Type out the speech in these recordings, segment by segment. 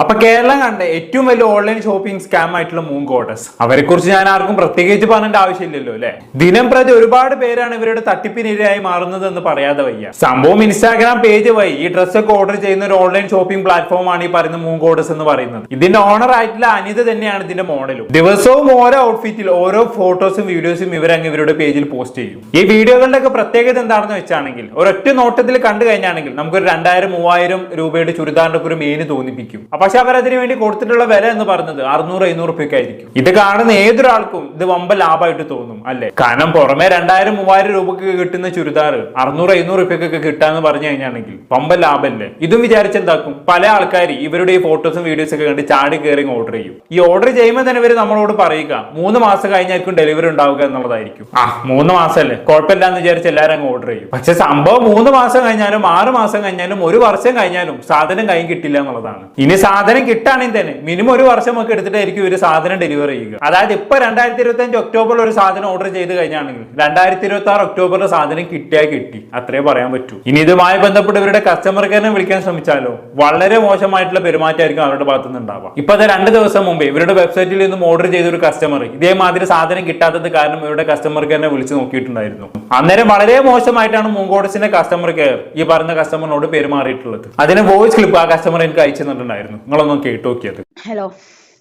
അപ്പൊ കേരളം കണ്ട ഏറ്റവും വലിയ ഓൺലൈൻ ഷോപ്പിംഗ് സ്കാം ആയിട്ടുള്ള മൂൺ കോട്ടസ് അവരെ കുറിച്ച് ഞാൻ ആർക്കും പ്രത്യേകിച്ച് പറഞ്ഞേണ്ട ആവശ്യമില്ലല്ലോ അല്ലെ? ദിനം പ്രതി ഒരുപാട് പേരാണ് ഇവരുടെ തട്ടിപ്പിനിരയായി മാറുന്നത് എന്ന് പറയാതെ വയ്യ. സംഭവം ഇൻസ്റ്റാഗ്രാം പേജ് വഴി ഈ ഡ്രസ്സൊക്കെ ഓർഡർ ചെയ്യുന്ന ഒരു ഓൺലൈൻ ഷോപ്പിംഗ് പ്ലാറ്റ്ഫോം ആണ് ഈ പറയുന്ന മൂൺ കോട്ടസ് എന്ന് പറയുന്നത്. ഇതിന്റെ ഓണർ ആയിട്ടുള്ള അനിത തന്നെയാണ് ഇതിന്റെ മോഡലും ദിവസവും ഓരോ ഔട്ട്ഫിറ്റിൽ ഓരോ ഫോട്ടോസും വീഡിയോസും ഇവരങ്ങ് ഇവരുടെ പേജിൽ പോസ്റ്റ് ചെയ്യും. ഈ വീഡിയോകളുടെ ഒക്കെ പ്രത്യേകത എന്താണെന്ന് വെച്ചാണെങ്കിൽ ഒരൊറ്റ നോട്ടത്തിൽ കണ്ടു കഴിഞ്ഞാണെങ്കിൽ നമുക്കൊരു രണ്ടായിരം മൂവായിരം രൂപയുടെ ചുരിദാറിന്റെ ഒക്കെ ഒരു മെയിന് തോന്നിപ്പിക്കും. അപ്പൊ അവർ വേണ്ടി കൊടുത്തിട്ടുള്ള വില എന്ന് പറഞ്ഞത് അറുന്നൂറ് എഴുന്നൂറ് റുപ്യൊക്കെ ആയിരിക്കും. ഇത് കാണുന്ന ഏതൊരാൾക്കും ഇത് വമ്പ ലാഭമായിട്ട് തോന്നും അല്ലെ? കാരണം പുറമെ രണ്ടായിരം മൂവായിരം രൂപക്ക് കിട്ടുന്ന ചുരിദാർ അറുന്നൂറ് എഴുന്നൂറ് റുപ്യൊക്കെ കിട്ടാന്ന് പറഞ്ഞു കഴിഞ്ഞാണെങ്കിൽ വമ്പ ലാഭമല്ലേ? ഇതും വിചാരിച്ചെന്താക്കും പല ആൾക്കാർ ഇവരുടെ ഈ ഫോട്ടോസും വീഡിയോസും ഒക്കെ കണ്ട് ചാടി കയറി ഓർഡർ ചെയ്യും. ഈ ഓർഡർ ചെയ്യുമ്പോൾ തന്നെ ഇവർ നമ്മളോട് പറയുക മൂന്ന് മാസം കഴിഞ്ഞായിരിക്കും ഡെലിവറി ഉണ്ടാവുക എന്നുള്ളതായിരിക്കും. ആ മൂന്ന് മാസമല്ലേ? കുഴപ്പമില്ല എന്ന് വിചാരിച്ച് എല്ലാവരും അങ്ങ് ഓർഡർ ചെയ്യും. പക്ഷെ സംഭവം മൂന്ന് മാസം കഴിഞ്ഞാലും ആറ് മാസം കഴിഞ്ഞാലും ഒരു വർഷം കഴിഞ്ഞാലും സാധനം കൈ കിട്ടില്ല എന്നുള്ളതാണ്. ഇനി സാധനം കിട്ടുകയാണെങ്കിൽ തന്നെ മിനിമം ഒരു വർഷം നമുക്ക് എടുത്തിട്ടായിരിക്കും ഒരു സാധനം ഡെലിവറി ചെയ്യുക. അതായത് ഇപ്പൊ രണ്ടായിരത്തി ഇരുപത്തി അഞ്ച് ഒക്ടോബറിൽ ഒരു സാധനം ഓർഡർ ചെയ്ത് കഴിഞ്ഞാണെങ്കിൽ രണ്ടായിരത്തി ഇരുപത്തി ആറ് ഒക്ടോബറിൽ സാധനം കിട്ടിയാൽ കിട്ടി. അത്രേ പറയാൻ പറ്റൂ. ഇനി ഇതുമായി ബന്ധപ്പെട്ട് ഇവരുടെ കസ്റ്റമർ കെയറിനെ വിളിക്കാൻ ശ്രമിച്ചാലോ? വളരെ മോശമായിട്ടുള്ള പെരുമാറ്റമായിരിക്കും അവരുടെ ഭാഗത്തു നിന്ന് ഇപ്പൊ അത് രണ്ട് ദിവസം മുമ്പ് ഇവരുടെ വെബ്സൈറ്റിൽ നിന്നും ഓർഡർ ചെയ്ത ഒരു കസ്റ്റമർ ഇതേമാതിരി സാധനം കിട്ടാത്തത് കാരണം ഇവരുടെ കസ്റ്റമർ കെയറിനെ വിളിച്ച് നോക്കിയിട്ടുണ്ടായിരുന്നു. അന്നേരം വളരെ മോശമായിട്ടാണ് മൂങ്കോഡസിന്റെ കസ്റ്റമർ കെയർ ഈ പറഞ്ഞ കസ്റ്റമറിനോട് പെരുമാറിയിട്ടുള്ളത്. അതിന് വോയിസ് ക്ലിപ്പ് ആ കസ്റ്റമർ എനിക്ക് അയച്ചു തന്നിട്ടുണ്ടായിരുന്നു. നിങ്ങളൊന്ന് കേട്ടു നോക്കിയത്. ഹലോ.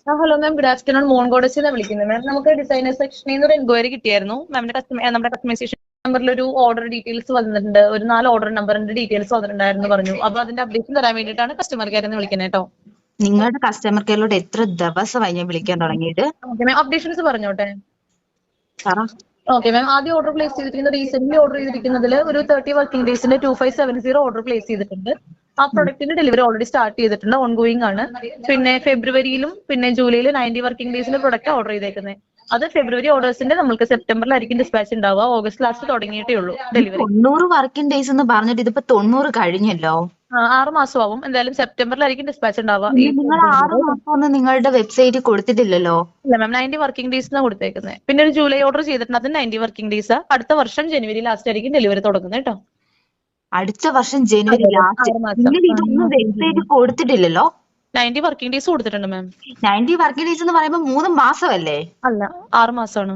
ആ ഹലോ മാം ഗുഡ് ആഫ്റ്റർനൂൺ മോൺ ഗോഡസിനെ വിളിക്കുന്നത് മാം നമുക്ക് ഡിസൈനർ സെക്ഷനിൽ നിന്ന് ഒരു എൻക്വയറി കിട്ടിയായിരുന്നു. മാമിന്റെ കസ്റ്റമർ നമ്മുടെ കസ്റ്റമൈസേഷൻ നമ്പറിൽ ഒരു ഓർഡർ ഡീറ്റെയിൽസ് വന്നിട്ടുണ്ട്. ഒരു നാല് ഓർഡർ നമ്പറിന്റെ ഡീറ്റെയിൽസ് വന്നിട്ടുണ്ടായിരുന്നു പറഞ്ഞു. അപ്പൊ അതിന്റെ അപ്ഡേഷൻ തരാൻ വേണ്ടിയിട്ടാണ് കസ്റ്റമർ കെയറിൽ നിന്ന് വിളിക്കുന്നത് കേട്ടോ നിങ്ങളുടെ കസ്റ്റമർ കെയറിലോട്ട് എത്ര ദിവസമായി ഞാൻ വിളിക്കാൻ തുടങ്ങിയിട്ട്? ഓക്കെ മാം അപ്ഡേഷൻസ് പറഞ്ഞോട്ടെ. പറ. ഓക്കെ മാം ആദ്യം ഓർഡർ പ്ലേസ് ചെയ്തിരിക്കുന്ന റീസെന്റ് ഓർഡർ ചെയ്തിരിക്കുന്നതിൽ ഒരു thirty working ഡേയ്സിന്റെ two five seven zero order place ചെയ്തിട്ടുണ്ട്. ആ പ്രൊഡക്റ്റിന്റെ ഡെലിവറി ഓൾറെഡി സ്റ്റാർട്ട് ചെയ്തിട്ടുണ്ട് ഓൺ ഗോയിങ് ആണ്. പിന്നെ ഫെബ്രുവരിയിലും പിന്നെ ജൂലൈയിലും നയന്റി വർക്കിംഗ് ഡേയ്സിൽ പ്രൊഡക്റ്റ് ഓർഡർ ചെയ്തേക്കുന്നത് അത് ഫെബ്രുവരി ഓർഡേഴ്സിന്റെ നമുക്ക് സെപ്റ്റംബറിലായിരിക്കും ഡിസ്പാച്ച് ഉണ്ടാവുക. ഓഗസ്റ്റ് ലാസ്റ്റ് തുടങ്ങിയിട്ടേ ഉള്ളൂ ഡെലിവറി തൊണ്ണൂറ് വർക്കിംഗ് ഡേയ്സ് എന്ന് പറഞ്ഞിട്ട് ഇതിപ്പോ തൊണ്ണൂറ് കഴിഞ്ഞല്ലോ? ആറ് മാസം ആവും എന്തായാലും സെപ്റ്റംബറിലായിരിക്കും ഡിസ്പാച്ച് ഉണ്ടാവുക. നിങ്ങൾ ആറ് മാസം നിങ്ങളുടെ വെബ്സൈറ്റിൽ കൊടുത്തിട്ടില്ലല്ലോ? ഇല്ല മാം നയന്റി വർക്കിംഗ് ഡേയ്സ് ആണ് കൊടുത്തേക്കുന്നത് പിന്നെ ഒരു ജൂലൈ ഓർഡർ ചെയ്തിട്ടുണ്ട്. അത് നയന്റി വർക്കിംഗ് ഡേയ്സ് അടുത്ത വർഷം ജനുവരി ലാസ്റ്റ് ആയിരിക്കും ഡെലിവറി തുടങ്ങുന്നത് കേട്ടോ. അടുത്ത വർഷം ജനുവരി ലാസ്റ്റ്. ആറ് മാസം. നിങ്ങൾ ഇതൊന്നും വെബ്സൈറ്റിൽ കൊടുത്തിട്ടില്ലല്ലോ? നയന്റി വർക്കിംഗ് ഡേയ്സ് കൊടുത്തിട്ടുണ്ട് മാം നയന്റി വർക്കിംഗ് ഡേയ്സ് എന്ന് പറയുമ്പോൾ മൂന്ന് മാസമല്ലേ? അല്ല. ആറ് മാസമാണ്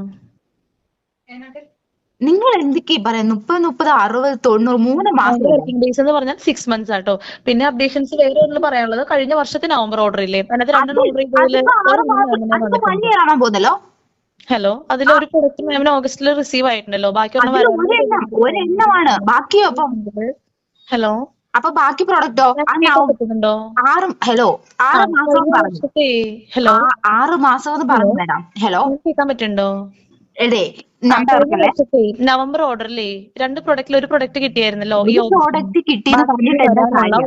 നിങ്ങൾ എന്തൊക്കെ പറയുന്നു മുപ്പത് മുപ്പത് അറുപത് തൊണ്ണൂറ് മൂന്ന് മാസം. വർക്കിംഗ് ഡേയ്സ് എന്ന് പറഞ്ഞാൽ സിക്സ് മന്ത്സ് ആട്ടോ. പിന്നെ അപ്ഡേഷൻസ് വേറെ ഒന്ന് പറയാനുള്ളത് കഴിഞ്ഞ വർഷത്തെ നവംബർ ഓർഡർ ഇല്ലേ? അതിനകത്ത് രണ്ടെണ്ണം ഓർഡർ ചെയ്തതിൽ വൺ ഇയർ ആവാൻ പോകുന്നല്ലോ? ഹലോ അതിൽ ഒരു പ്രൊഡക്റ്റ് മാമിന് ഓഗസ്റ്റിൽ റിസീവ് ആയിട്ടുണ്ടല്ലോ. ബാക്കി ഒരെണ്ണമാണ് ബാക്കിയോ ഹലോ അപ്പൊ ബാക്കി പ്രൊഡക്റ്റോ ആറ് ഹലോ ആറ് മാസം ഹലോ ആറ് മാസം എന്ന് പറഞ്ഞു മാഡം ഹലോ കേൾക്കാൻ പറ്റുന്നുണ്ടോ? എടേ നവംബർ ഓർഡറിലേ രണ്ട് പ്രൊഡക്റ്റിൽ ഒരു പ്രൊഡക്റ്റ് കിട്ടിയായിരുന്നല്ലോ ഈ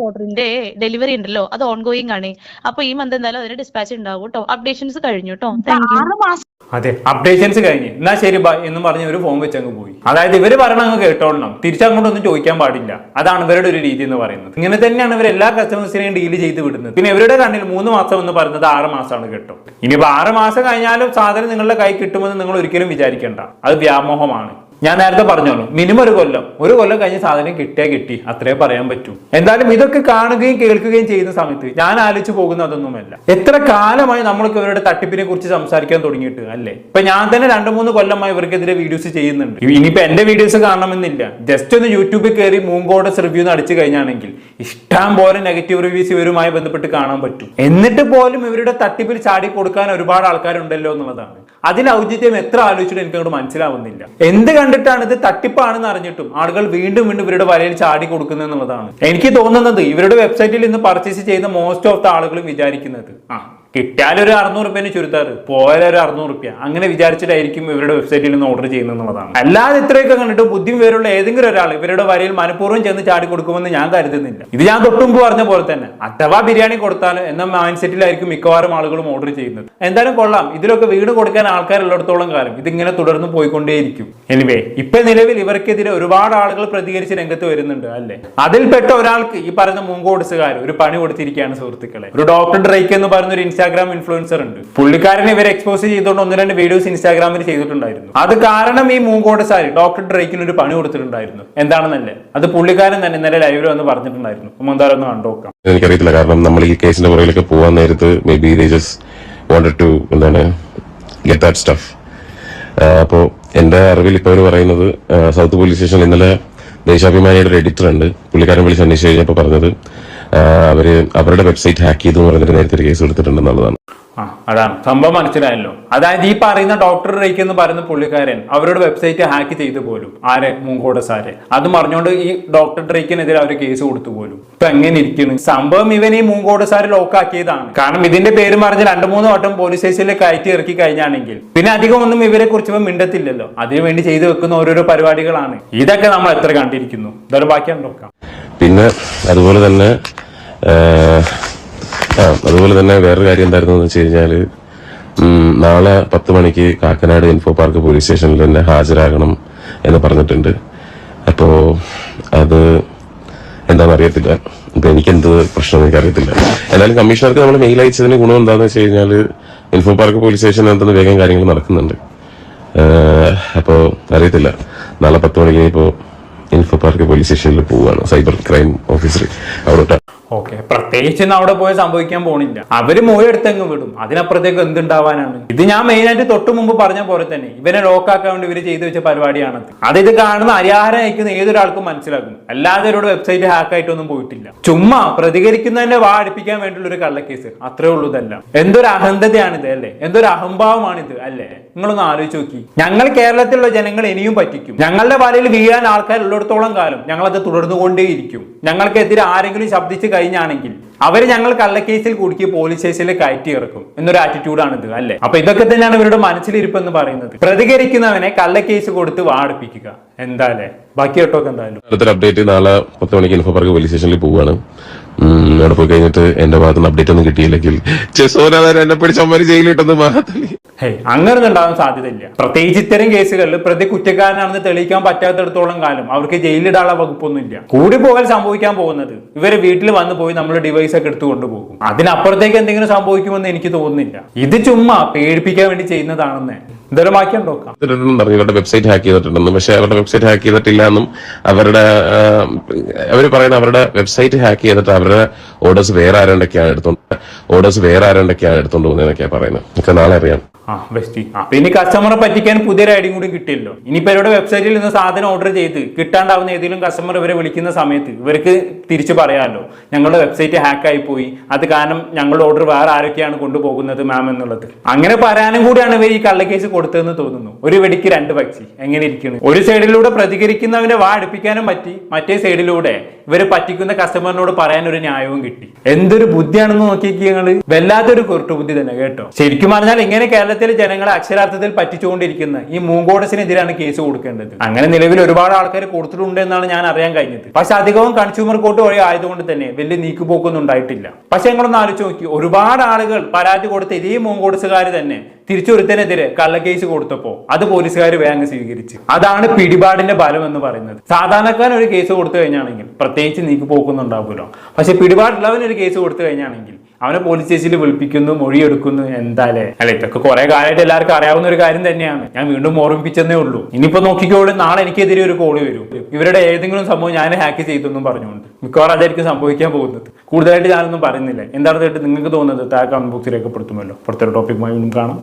ഓർഡറിന്റെ ഡെലിവറി ഉണ്ടല്ലോ. അത് ഓൺ ഗോയിങ് ആണ്. അപ്പൊ ഈ മന്ത് എന്തായാലും അതിന് ഡിസ്പാച്ച് ഉണ്ടാവും കേട്ടോ അപ്ഡേഷൻസ് കഴിഞ്ഞു കേട്ടോ താങ്ക് യു അതെ അപ്ഡേഷൻസ് കഴിഞ്ഞ്. എന്നാ ശരി ബൈ എന്ന് പറഞ്ഞ് ഒരു ഫോം വെച്ചങ്ങ് പോയി. അതായത് ഇവർ പറയണ അങ്ങ് കേട്ടോളണം തിരിച്ചങ്ങോട്ടൊന്നും ചോദിക്കാൻ പാടില്ല. അതാണ് ഇവരുടെ ഒരു രീതി എന്ന് പറയുന്നത്. ഇങ്ങനെ തന്നെയാണ് ഇവർ എല്ലാ കസ്റ്റമേഴ്സിനെയും ഡീൽ ചെയ്ത് വിടുന്നത്. പിന്നെ ഇവരുടെ കണ്ണിൽ മൂന്ന് മാസം എന്ന് പറയുന്നത് ആറ് മാസമാണ് കേട്ടോ. ഇനിയിപ്പോ ആറ് മാസം കഴിഞ്ഞാലും സാധനം നിങ്ങളുടെ കൈ കിട്ടുമെന്ന് നിങ്ങൾ ഒരിക്കലും വിചാരിക്കേണ്ട. അത് വ്യാമോഹമാണ്. ഞാൻ നേരത്തെ പറഞ്ഞോളൂ മിനിമം ഒരു കൊല്ലം. ഒരു കൊല്ലം കഴിഞ്ഞ സാധനം കിട്ടിയാ കിട്ടി അത്രേ പറയാൻ പറ്റൂ. എന്തായാലും ഇതൊക്കെ കാണുകയും കേൾക്കുകയും ചെയ്യുന്ന സമയത്ത് ഞാൻ ആലോചിച്ച് പോകുന്ന അതൊന്നുമല്ല. എത്ര കാലമായി നമ്മൾക്ക് ഇവരുടെ തട്ടിപ്പിനെ കുറിച്ച് സംസാരിക്കാൻ തുടങ്ങിയിട്ട് അല്ലേ? ഇപ്പൊ ഞാൻ തന്നെ രണ്ടു മൂന്ന് കൊല്ലമായി ഇവർക്കെതിരെ വീഡിയോസ് ചെയ്യുന്നുണ്ട്. ഇനിയിപ്പോ എന്റെ വീഡിയോസ് കാണണമെന്നില്ല. ജസ്റ്റ് ഒന്ന് യൂട്യൂബിൽ കയറി മൂങ്കോഡസ് റിവ്യൂ അടിച്ചു കഴിഞ്ഞാണെങ്കിൽ ഇഷ്ടം പോലെ നെഗറ്റീവ് റിവ്യൂസ് ഇവരുമായി ബന്ധപ്പെട്ട് കാണാൻ പറ്റും. എന്നിട്ട് പോലും ഇവരുടെ തട്ടിപ്പിൽ ചാടി കൊടുക്കാൻ ഒരുപാട് ആൾക്കാരുണ്ടല്ലോ എന്നുള്ളതാണ്. അതിൽ ഔചിത്യം എത്ര ആലോചിച്ചിട്ട് എനിക്ക് അങ്ങോട്ട് മനസ്സിലാവുന്നില്ല. എന്ത് കണ്ടിട്ടാണ് ഇത് തട്ടിപ്പാണെന്ന് അറിഞ്ഞിട്ടും ആളുകൾ വീണ്ടും വീണ്ടും ഇവരുടെ വലയിൽ ചാടി കൊടുക്കുന്നത് എന്നുള്ളതാണ്. എനിക്ക് തോന്നുന്നത് ഇവരുടെ വെബ്സൈറ്റിൽ ഇന്ന് പർച്ചേസ് ചെയ്യുന്ന മോസ്റ്റ് ഓഫ് ദ ആളുകളും വിചാരിക്കുന്നത്. ആ. കിട്ടിയാൽ ഒരു അറുന്നൂറ് റുപ്യന് ചുരുത്താറ് പോയാലൊരു അറുന്നൂറ് റുപ്യ അങ്ങനെ വിചാരിച്ചിട്ടായിരിക്കും ഇവരുടെ വെബ്സൈറ്റിൽ നിന്ന് ഓർഡർ ചെയ്യുന്നത് എന്നുള്ളതാണ് അല്ലാതെ ഇത്രയൊക്കെ കണ്ടിട്ട് ബുദ്ധിയും വിവരമുള്ള ഏതെങ്കിലും ഒരാൾ ഇവരുടെ വരയിൽ മനഃപൂർവം ചെന്ന് ചാടി കൊടുക്കുമെന്ന് ഞാൻ കരുതുന്നില്ല. ഇത് ഞാൻ തൊട്ടുമ്പ് പറഞ്ഞ പോലെ തന്നെ അഥവാ ബിരിയാണി കൊടുത്താൽ എന്ന മൈൻഡ് സെറ്റിലായിരിക്കും മിക്കവാറും ആളുകളും ഓർഡർ ചെയ്യുന്നത്. എന്തായാലും കൊള്ളാം ഇതിലൊക്കെ വീട് കൊടുക്കാൻ ആൾക്കാരുള്ളിടത്തോളം കാലം ഇതിങ്ങനെ തുടർന്ന് പോയിക്കൊണ്ടേയിരിക്കും. എനിവേ ഇപ്പൊ നിലവിൽ ഇവർക്കെതിരെ ഒരുപാട് ആളുകൾ പ്രതികരിച്ച് രംഗത്ത് വരുന്നുണ്ട് അല്ലേ? അതിൽപ്പെട്ട ഒരാൾക്ക് ഈ പറഞ്ഞ മുങ്കോടിസുകാർ ഒരു പണി കൊടുത്തിരിക്കുകയാണ് സുഹൃത്തുക്കളെ. ഒരു ഡോക്ടർ ഡ്രൈക്ക് എന്ന് പറഞ്ഞ ഒരു ഇൻസ്റ്റാ ഇൻസ്റ്റാഗ്രാം ഇൻഫ്ലുവൻസർ ഉണ്ട്. പുള്ളിക്കാരൻ ഇവരെ എക്സ്പോസ് ചെയ്തുകൊണ്ട് ഒന്ന് രണ്ട് വീഡിയോസ് ഇൻസ്റ്റാഗ്രാമിൽ ചെയ്തിട്ടുണ്ടായിരുന്നു. അത് കാരണം ഈ മൂങ്കോടസാരി ഡോക്ടർ ഡ്രേക്കിന് ഒരു പണി കൊടുത്തിട്ടുണ്ടായിരുന്നു. എന്താണെന്നല്ലേ? അത് പുള്ളിക്കാരൻ തന്നെ ഇന്നലെ ലൈവിൽ വന്ന് പറഞ്ഞിട്ടുണ്ടായിരുന്നു. എന്തായാലും ഒന്ന് കണ്ടോക്കാം എനിക്കറിയത്തില്ല. കാരണം നമ്മൾ ഈ കേസിന്റെ പുറകിലൊക്കെ പോകാൻ നേരത്ത് മേ ബി ദേ അപ്പോൾ എന്റെ അറിവിൽ ഇപ്പോൾ അവർ പറയുന്നത് സൗത്ത് പോലീസ് സ്റ്റേഷനിൽ ഇന്നലെ ദേശാഭിമാനിയുടെ ഒരു എഡിറ്റർ ഉണ്ട്. പുള്ളിക്കാരൻ വിളിച്ച് അന്വേഷിച്ച് കഴിഞ്ഞപ്പോൾ പറഞ്ഞത് അവർ അവരുടെ വെബ്സൈറ്റ് ഹാക്ക് ചെയ്തു എന്ന് പറഞ്ഞിട്ട് നേരത്തെ ഒരു കേസ് എടുത്തിട്ടുണ്ടെന്നുള്ളതാണ്. അതാണ്. സംഭവം മനസ്സിലായല്ലോ. അതായത് ഈ പറയുന്ന ഡോക്ടർ റേക്ക് എന്ന് പറയുന്ന പുള്ളിക്കാരൻ അവരുടെ വെബ്സൈറ്റ് ഹാക്ക് ചെയ്തു പോലും. ആരെ? മൂങ്കോടസ് സാരെ അത് പറഞ്ഞുകൊണ്ട് ഈ ഡോക്ടർ റേക്കിനെതിരെ അവർ കേസ് കൊടുത്തു പോലും. ഇപ്പൊ എങ്ങനെ ഇരിക്കുന്നു? സംഭവം ഇവൻ ഈ മൂങ്കോടസാര് ലോക്കാക്കിയതാണ് കാരണം ഇതിന്റെ പേര് പറഞ്ഞ് രണ്ടു മൂന്ന് വട്ടം പോലീസ് സ്റ്റേഷനിൽ കയറ്റി ഇറക്കി കഴിഞ്ഞാണെങ്കിൽ പിന്നെ അധികം ഒന്നും ഇവരെ കുറിച്ച് മിണ്ടത്തില്ലല്ലോ. അതിനു വേണ്ടി ചെയ്തു വെക്കുന്ന ഓരോരോ പരിപാടികളാണ്. ഇതൊക്കെ നമ്മൾ എത്ര കണ്ടിരിക്കുന്നു? ഇതൊരു ബാക്കിയാണ് നോക്കാം. പിന്നെ അതുപോലെ തന്നെ ആ, അതുപോലെ തന്നെ വേറൊരു കാര്യം എന്തായിരുന്നു വെച്ച് കഴിഞ്ഞാൽ നാളെ പത്ത് മണിക്ക് കാക്കനാട് ഇൻഫോ പാർക്ക് പോലീസ് സ്റ്റേഷനിൽ തന്നെ ഹാജരാകണം എന്ന് പറഞ്ഞിട്ടുണ്ട്. അപ്പോ അത് എന്താണെന്ന് അറിയത്തില്ല ഇപ്പൊ എനിക്ക് എന്ത് പ്രശ്നം എനിക്ക് അറിയത്തില്ല എന്നാലും കമ്മീഷണർക്ക് നമ്മൾ മെയിൽ അയച്ചതിന് ഗുണം എന്താണെന്ന് വെച്ച് കഴിഞ്ഞാൽ ഇൻഫോ പാർക്ക് പോലീസ് സ്റ്റേഷൻ എന്തെന്ന് വേഗം കാര്യങ്ങൾ നടക്കുന്നുണ്ട്. അപ്പോ അറിയത്തില്ല. നാളെ പത്ത് മണിക്ക് ഇപ്പോ ഇൻഫോ പാർക്ക് പോലീസ് സ്റ്റേഷനിൽ പോവുകയാണ്. സൈബർ ക്രൈം ഓഫീസർ അവിടെ ഓക്കെ. പ്രത്യേകിച്ച് അവിടെ പോയി സംഭവിക്കാൻ പോണില്ല. അവർ മൊഴി എടുത്തങ്ങ് വിടും. അതിനപ്പുറത്തേക്ക് എന്തുണ്ടാവാനാണ്? ഇത് ഞാൻ മെയിൻ ആയിട്ട് തൊട്ട് മുമ്പ് പറഞ്ഞ പോലെ തന്നെ ഇവനെ ലോക്കാക്കാൻ വേണ്ടി ഇവർ ചെയ്തു വെച്ച പരിപാടിയാണ് അത്. ഇത് കാണുന്ന അരിയാഹാരം അയക്കുന്ന ഏതൊരാൾക്കും മനസ്സിലാക്കും അല്ലാതെ ഇവരുടെ വെബ്സൈറ്റ് ഹാക്ക് ആയിട്ടൊന്നും പോയിട്ടില്ല. ചുമ്മാ പ്രതികരിക്കുന്നതിന്റെ വാ അടുപ്പിക്കാൻ വേണ്ടിയുള്ള ഒരു കള്ളക്കേസ്. അത്രേ ഉള്ളൂ ഇതല്ല. എന്തൊരു അഹന്തതയാണിത് അല്ലേ? എന്തൊരു അഹംഭാവമാണിത് അല്ലേ? നിങ്ങളൊന്ന് ആലോചിച്ച് നോക്കി. ഞങ്ങൾ കേരളത്തിലുള്ള ജനങ്ങൾ ഇനിയും പറ്റിക്കും. ഞങ്ങളുടെ വലയിൽ വീഴാൻ ആൾക്കാർ ഉള്ളിടത്തോളം കാലം ഞങ്ങളത് തുടർന്നുകൊണ്ടേയിരിക്കും. ഞങ്ങൾക്കെതിരെ ആരെങ്കിലും ശബ്ദിച്ചു കഴിഞ്ഞാണെങ്കിൽ അവർ ഞങ്ങൾ കള്ളക്കേസിൽ കുടുക്കി പോലീസ് സ്റ്റേഷനിൽ കയറ്റി ഇറക്കും എന്നൊരു ആറ്റിറ്റ്യൂഡാണ് ഇത് അല്ലേ? അപ്പൊ ഇതൊക്കെ തന്നെയാണ് ഇവരുടെ മനസ്സിലിരിപ്പ് എന്ന് പറയുന്നത്. പ്രതികരിക്കുന്നവനെ കള്ളക്കേസ് കൊടുത്ത് വാടിപ്പിക്കുക. എന്താല്ലേ ബാക്കി ഒട്ടൊക്കെ എന്തായാലും. അപ്ഡേറ്റ് നാളെ പത്ത് മണിക്ക് ഇൻഫോ പോലീസ് സ്റ്റേഷനിൽ പോവുകയാണ്. അവിടെ പോയി കഴിഞ്ഞിട്ട് എന്റെ ഭാഗത്ത് നിന്ന് അപ്ഡേറ്റ് ഒന്നും കിട്ടിയില്ലെങ്കിൽ ചെസോനാഥൻ എന്നെ പിടിച്ച് അമ്മ ജയിലിട്ടെന്ന് മഹാത്തലി അങ്ങനെ ഉണ്ടാകാൻ സാധ്യതയില്ല. പ്രത്യേകിച്ച് ഇത്തരം കേസുകളിൽ പ്രതി കുറ്റക്കാരനാണെന്ന് തെളിയിക്കാൻ പറ്റാത്തിടത്തോളം കാലം അവർക്ക് ജയിലിടാനുള്ള വകുപ്പൊന്നുമില്ല. കൂടി പോകാൻ സംഭവിക്കാൻ പോകുന്നത് ഇവരെ വീട്ടിൽ വന്ന് പോയി നമ്മൾ ഡിവൈസ് ഒക്കെ എടുത്തു കൊണ്ടുപോകും. അതിനപ്പുറത്തേക്ക് എന്തെങ്കിലും സംഭവിക്കുമെന്ന് എനിക്ക് തോന്നുന്നില്ല. ഇത് ചുമ്മാ പേടിപ്പിക്കാൻ വേണ്ടി ചെയ്യുന്നതാണെന്ന്. ഇവരുടെ വെബ്സൈറ്റ് ഹാക്ക് ചെയ്തിട്ടുണ്ടെന്നും പക്ഷെ അവരുടെ വെബ്സൈറ്റ് ഹാക്ക് ചെയ്തിട്ടില്ല എന്നും അവരുടെ അവർ പറയുന്ന അവരുടെ വെബ്സൈറ്റ് ഹാക്ക് ചെയ്തിട്ട് അവരുടെ ഓർഡേഴ്സ് വേറെ ആരണ്ടൊക്കെയാണ് എടുത്തോണ്ട് ഓർഡേഴ്സ് വേറെ ആരണ്ടൊക്കെയാണ് എടുത്തോണ്ട് പോകുന്നതെന്നൊക്കെയാണ് പറയുന്നത്. ഒക്കെ നാളെ അറിയാം. ആ ബെസ്റ്റ് അപ്പൊ ഇനി കസ്റ്റമറെ പറ്റിക്കാൻ പുതിയൊരു ഐഡിയും കൂടി കിട്ടിയല്ലോ. ഇനിയിപ്പോ ഇവരുടെ വെബ്സൈറ്റിൽ നിന്ന് സാധനം ഓർഡർ ചെയ്ത് കിട്ടാണ്ടാവുന്ന ഏതെങ്കിലും കസ്റ്റമർ ഇവരെ വിളിക്കുന്ന സമയത്ത് ഇവർക്ക് തിരിച്ചു പറയാമല്ലോ ഞങ്ങളുടെ വെബ്സൈറ്റ് ഹാക്ക് ആയി പോയി. അത് കാരണം ഞങ്ങളുടെ ഓർഡർ വേറെ ആരൊക്കെയാണ് കൊണ്ടുപോകുന്നത് മാം എന്നുള്ളത്. അങ്ങനെ പറയാനും കൂടിയാണ് ഇവർ ഈ കള്ളക്കേസ് കൊടുത്തതെന്ന് തോന്നുന്നു. ഒരു വെടിക്ക് രണ്ട് പക്ഷി എങ്ങനെ ഇരിക്കുന്നു? ഒരു സൈഡിലൂടെ പ്രതികരിക്കുന്നവനെ വാ അടുപ്പിക്കാനും പറ്റി. മറ്റേ സൈഡിലൂടെ ഇവർ പറ്റിക്കുന്ന കസ്റ്റമറിനോട് പറയാൻ ഒരു ന്യായവും കിട്ടി. എന്തൊരു ബുദ്ധിയാണെന്ന് നോക്കിയിരിക്കുക ഞങ്ങൾ. വല്ലാത്തൊരു കുരുട്ടു ബുദ്ധി തന്നെ കേട്ടോ. ശരിക്കും പറഞ്ഞാൽ ഇങ്ങനെ കേരളത്തിലെ ജനങ്ങളെ അക്ഷരാർത്ഥത്തിൽ പറ്റിച്ചുകൊണ്ടിരിക്കുന്ന ഈ മൂങ്കോടസിനെതിരാണ് കേസ് കൊടുക്കേണ്ടത്. അങ്ങനെ നിലവിൽ ഒരുപാട് ആൾക്കാർ കൊടുത്തിട്ടുണ്ട് എന്നാണ് ഞാൻ അറിയാൻ കഴിഞ്ഞത്. പക്ഷെ അധികവും കൺസ്യൂമർ കോർട്ട് വഴി ആയതുകൊണ്ട് തന്നെ വലിയ നീക്കുപോക്കൊന്നും ഉണ്ടായിട്ടില്ല. പക്ഷെ ഞങ്ങളൊന്ന് ആലോചിച്ച് നോക്കി ഒരുപാട് ആളുകൾ പരാതി കൊടുത്ത ഇതേ മൂങ്കോടസുകാർ തന്നെ തിരിച്ചൊരുത്തനെതിരെ കള്ളക്കേസ് കൊടുത്തപ്പോ അത് പോലീസുകാർ വേഗം സ്വീകരിച്ചു. അതാണ് പിടിപാടിന്റെ ബലം എന്ന് പറയുന്നത്. സാധാരണക്കാരൻ ഒരു കേസ് കൊടുത്തു കഴിഞ്ഞാണെങ്കിൽ പ്രത്യേകിച്ച് നീക്കുപോക്കൊന്നും പോക്കുന്നുണ്ടാവുമല്ലോ പക്ഷെ പിടിപാടുള്ളവൻ ഒരു കേസ് കൊടുത്തു കഴിഞ്ഞാണെങ്കിൽ അവനെ പോലീസ് സ്റ്റേഷനിൽ വിളിപ്പിക്കുന്നു മൊഴിയെടുക്കുന്നു എന്താലേ? അല്ല ഇതൊക്കെ കുറെ കാലമായിട്ട് എല്ലാവർക്കും അറിയാവുന്ന ഒരു കാര്യം തന്നെയാണ്. ഞാൻ വീണ്ടും ഓർമ്മിപ്പിച്ചെന്നേ ഉള്ളൂ. ഇനിയിപ്പോ നോക്കിക്കോളൂ നാളെ എനിക്കെതിരെ ഒരു കോൾ വരും. ഇവരുടെ ഏതെങ്കിലും സംഭവം ഞാൻ ഹാക്ക് ചെയ്തെന്നും പറഞ്ഞുകൊണ്ട്. മിക്കവാറും അതായിരിക്കും സംഭവിക്കാൻ പോകുന്നത്. കൂടുതലായിട്ട് ഞാനൊന്നും പറയുന്നില്ല. എന്താണ് നിങ്ങൾക്ക് തോന്നുന്നത് താഴെ കമന്റ് ബോക്സിൽ രേഖപ്പെടുത്തുമല്ലോ. പുറത്തൊരു ടോപ്പിക്കുമായി വീണ്ടും കാണാം.